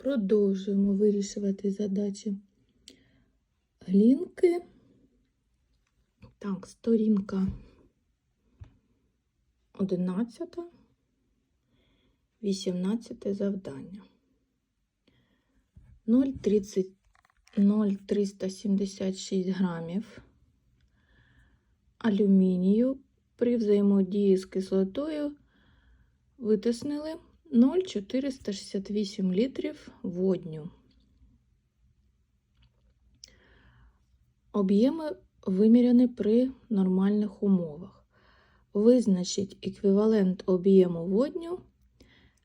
Продовжуємо вирішувати задачі глінки. Так, сторінка 11, 18 завдання. 0,30 0,376 грамів алюмінію при взаємодії з кислотою витиснили 0,468 літрів водню. Об'єми виміряні при нормальних умовах. Визначить еквівалент об'єму водню,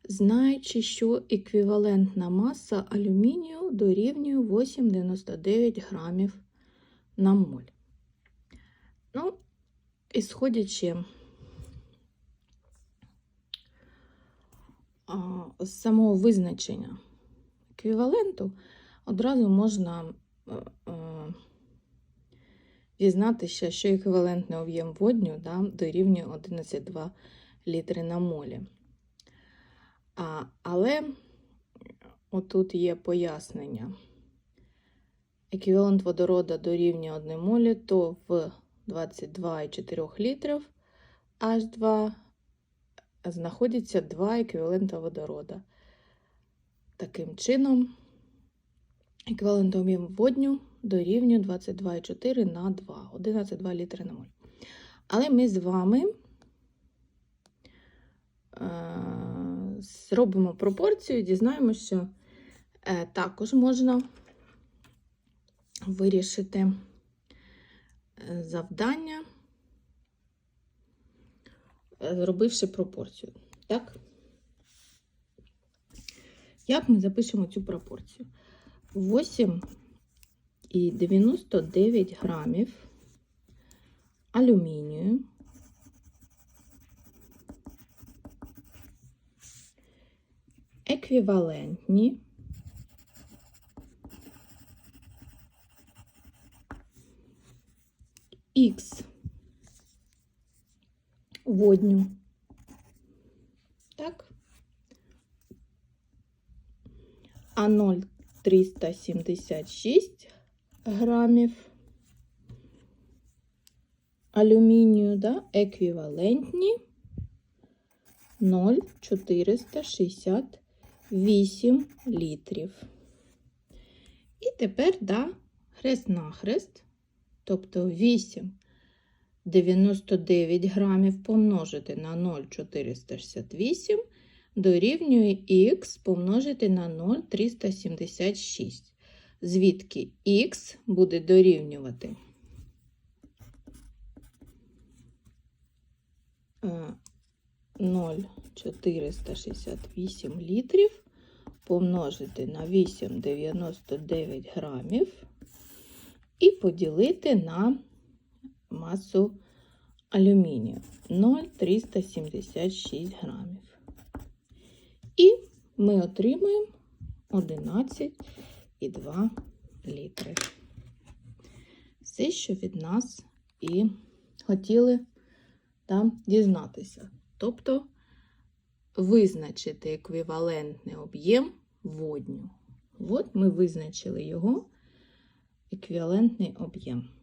знаючи, що еквівалентна маса алюмінію дорівнює 8,99 грамів на моль. Ну, ісходячи а, з самого визначення еквіваленту, одразу можна е, е, дізнатися, що еквівалентний об'єм водню да, дорівнює 11,2 літри на молі. А, але отут є пояснення. Еквівалент водорода дорівнює 1 молі, то в 22,4 літрів H2 знаходиться 2 еквівалента водорода. Таким чином, еквівалент об'єм водню дорівнює 22,4 на 2, 11,2 літри на моль. Але ми з вами е, зробимо пропорцію дізнаємося, що е, також можна вирішити е, завдання, зробивши пропорцію. Так? Як ми запишемо цю пропорцію? 8 і 99 грамів алюмінію. Еквівалентні Х водню. Так. А 0,376 грамів алюмінію, да, еквівалентні 0,468 літрів. І тепер, да, хрест-нахрест, тобто 8 99 грамів помножити на 0,468 дорівнює х помножити на 0,376. Звідки х буде дорівнювати е, 0,468 літрів помножити на 8,99 грамів і поділити на масу алюмінію 0,376 грамів. І ми отримуємо 11,2 літри. Все, що від нас і хотіли там дізнатися. Тобто визначити еквівалентний об'єм водню. От ми визначили його еквівалентний об'єм.